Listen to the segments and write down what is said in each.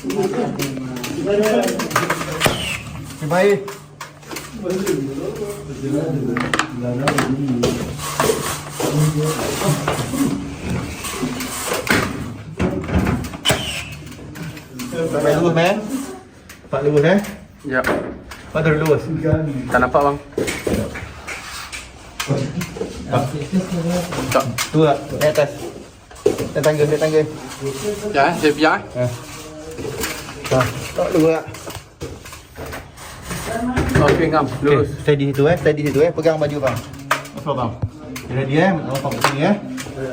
Pak Lewis, man. Pak Lewis, eh? Ya. Pak Dr. Lewis. Tak nampak, bang. Tak. Tu lah. Di atas. Saya tangga, saya tangga. Ya, saya biar. Ya. Eh. Tak lurus lah. Okey, ngam. Lurus. Okay, steady situ eh, steady situ eh. Pegang baju bang. Masuk bang. Ready eh, nampak kat sini eh.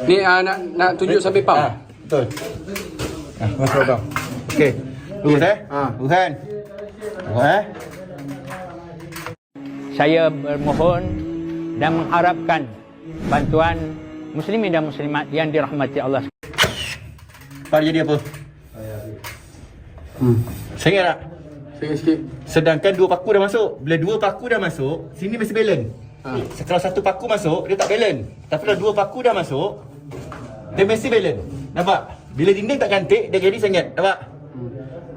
Ni ah, nak nak tunjuk sampai pam. Ha, betul. Ha, masuk bang. Okey. Lurus eh. Ha. Lurus kan. Lurus eh. saya bermohon dan mengharapkan bantuan muslimin dan muslimat yang dirahmati Allah Pak dia jadi apa? Hmm. Saya tak? Sikit sikit. Sedangkan dua paku dah masuk. Bila dua paku dah masuk, sini mesti balance. Ha. Kalau satu paku masuk, dia tak balance. Tapi kalau dua paku dah masuk, dia mesti balance. Nampak? Bila dinding tak cantik, dia jadi sengit. Nampak?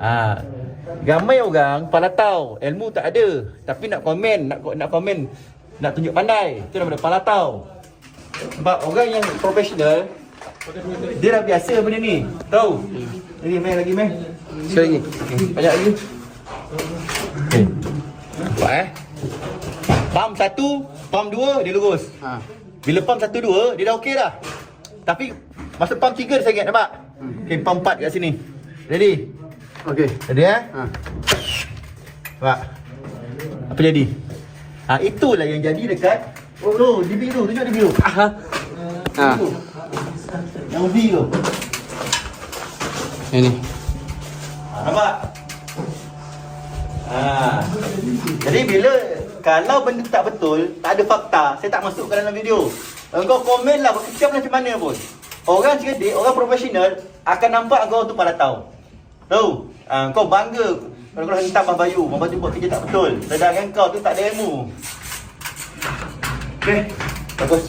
Ha. Ramai orang pala tahu, ilmu tak ada. Tapi nak komen, nak nak komen, nak tunjuk pandai. Itu nama dia pala tahu. Nampak? Orang yang profesional, dia dah biasa benda ni. Tahu? Lagi main, lagi main. Sekali lagi. Banyak lagi. Okay. Nampak eh? Pam satu, pam dua, dia lurus. Ha. Bila pam satu dua, dia dah okey dah. Tapi masa pam tiga dia sangat nampak? Okay, pam empat kat sini. Ready? Okey. Ready eh? Ha. Nampak? Apa jadi? Ha, itulah yang jadi dekat Oh no, di biru, tunjuk di biru. Ha. Ha. Yang tu. Ini. Ha, nampak? Ha. Jadi bila kalau benda tak betul, tak ada fakta, saya tak masukkan dalam video. Engkau komen lah berkecam macam mana pun. Orang cerdik, orang profesional akan nampak engkau tu pada tahu. Tahu? Ha, kau bangga kalau kau hentam Abang Bayu, Abang Bayu buat kerja tak betul. Sedangkan kau tu tak ada ilmu. Okay, bagus.